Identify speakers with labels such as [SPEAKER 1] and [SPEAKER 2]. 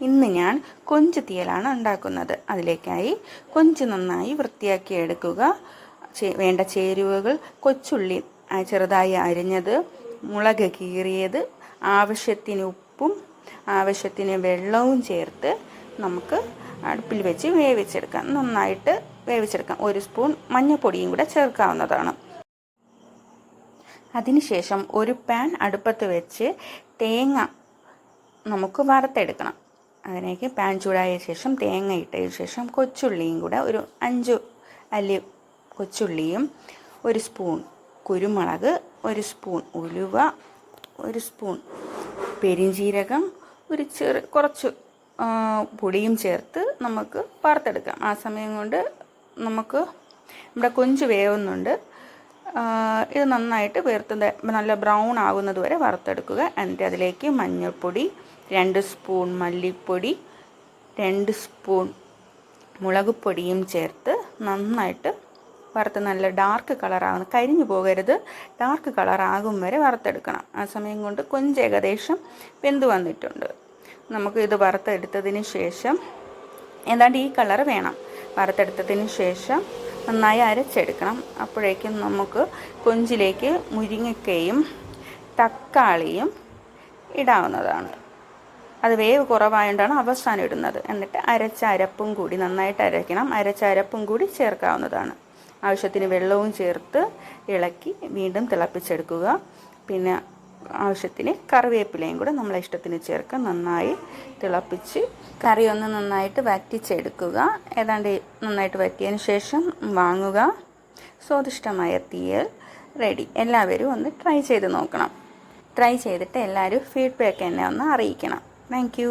[SPEAKER 1] ഇന്ന് ഞാൻ കൊഞ്ച് തീയലാണ് ഉണ്ടാക്കുന്നത്. അതിലേക്കായി കൊഞ്ച് നന്നായി വൃത്തിയാക്കി എടുക്കുക. വേണ്ട ചേരുവകൾ കൊച്ചുള്ളി ചെറുതായി അരിഞ്ഞത് മുളക് കീറിയത് ആവശ്യത്തിന് ഉപ്പും ആവശ്യത്തിന് വെള്ളവും ചേർത്ത് നമുക്ക് അടുപ്പിൽ വെച്ച് വേവിച്ചെടുക്കാം. നന്നായിട്ട് വേവിച്ചെടുക്കാം. ഒരു സ്പൂൺ മഞ്ഞൾപ്പൊടിയും കൂടെ ചേർക്കാവുന്നതാണ്. അതിനുശേഷം ഒരു പാൻ അടുപ്പത്ത് വെച്ച് തേങ്ങ നമുക്ക് വറുത്തെടുക്കണം. അതിലേക്ക് പാൻ ചൂടായ ശേഷം തേങ്ങ ഇട്ടതിന് ശേഷം കൊച്ചുള്ളിയും കൂടെ ഒരു അഞ്ച് അല്ലി കൊച്ചുള്ളിയും ഒരു സ്പൂൺ കുരുമുളക് ഒരു സ്പൂൺ ഉലുവ ഒരു സ്പൂൺ പെരിഞ്ജീരകം ഒരു ചെറു കുറച്ച് പൊടിയും ചേർത്ത് നമുക്ക് വറുത്തെടുക്കാം. ആ സമയം കൊണ്ട് നമുക്ക് നമ്മുടെ കൊഞ്ച് വേവുന്നുണ്ട്. ഇത് നന്നായിട്ട് വേർത്ത് നല്ല ബ്രൗൺ ആകുന്നത് വരെ വറുത്തെടുക്കുക. എന്നിട്ട് അതിലേക്ക് മഞ്ഞൾപ്പൊടി രണ്ട് സ്പൂൺ മല്ലിപ്പൊടി രണ്ട് സ്പൂൺ മുളക് പൊടിയും ചേർത്ത് നന്നായിട്ട് വറുത്ത് നല്ല ഡാർക്ക് കളറാകുന്ന കരിഞ്ഞു പോകരുത്. ഡാർക്ക് കളറാകും വരെ വറുത്തെടുക്കണം. ആ സമയം കൊണ്ട് കൊഞ്ച് ഏകദേശം വെന്ത് വന്നിട്ടുണ്ട്. നമുക്ക് ഇത് വറുത്തെടുത്തതിന് ശേഷം ഏതാണ്ട് ഈ കളർ വേണം. വറുത്തെടുത്തതിന് ശേഷം നന്നായി അരച്ചെടുക്കണം. അപ്പോഴേക്കും നമുക്ക് കൊഞ്ചിലേക്ക് മുരിങ്ങക്കയും തക്കാളിയും ഇടാവുന്നതാണ്. അത് വേവ് കുറവായതുകൊണ്ടാണ് അവസാനം ഇടുന്നത്. എന്നിട്ട് അരച്ച അരപ്പും കൂടി നന്നായിട്ട് അരയ്ക്കണം. അരച്ച അരപ്പും കൂടി ചേർക്കാവുന്നതാണ്. ആവശ്യത്തിന് വെള്ളവും ചേർത്ത് ഇളക്കി വീണ്ടും തിളപ്പിച്ചെടുക്കുക. പിന്നെ ആവശ്യത്തിന് കറിവേപ്പിലയും കൂടെ നമ്മളെ ഇഷ്ടത്തിന് ചേർക്കുക. നന്നായി തിളപ്പിച്ച് കറി ഒന്ന് നന്നായിട്ട് വറ്റിച്ചെടുക്കുക. ഏതാണ്ട് നന്നായിട്ട് വറ്റിയതിന് ശേഷം വാങ്ങുക. സ്വാദിഷ്ടമായ തീയൽ റെഡി എല്ലാവരും ഒന്ന് ട്രൈ ചെയ്ത് നോക്കണം. ട്രൈ ചെയ്തിട്ട് എല്ലാവരും ഫീഡ്ബാക്ക് എന്നെ ഒന്ന് അറിയിക്കണം. താങ്ക്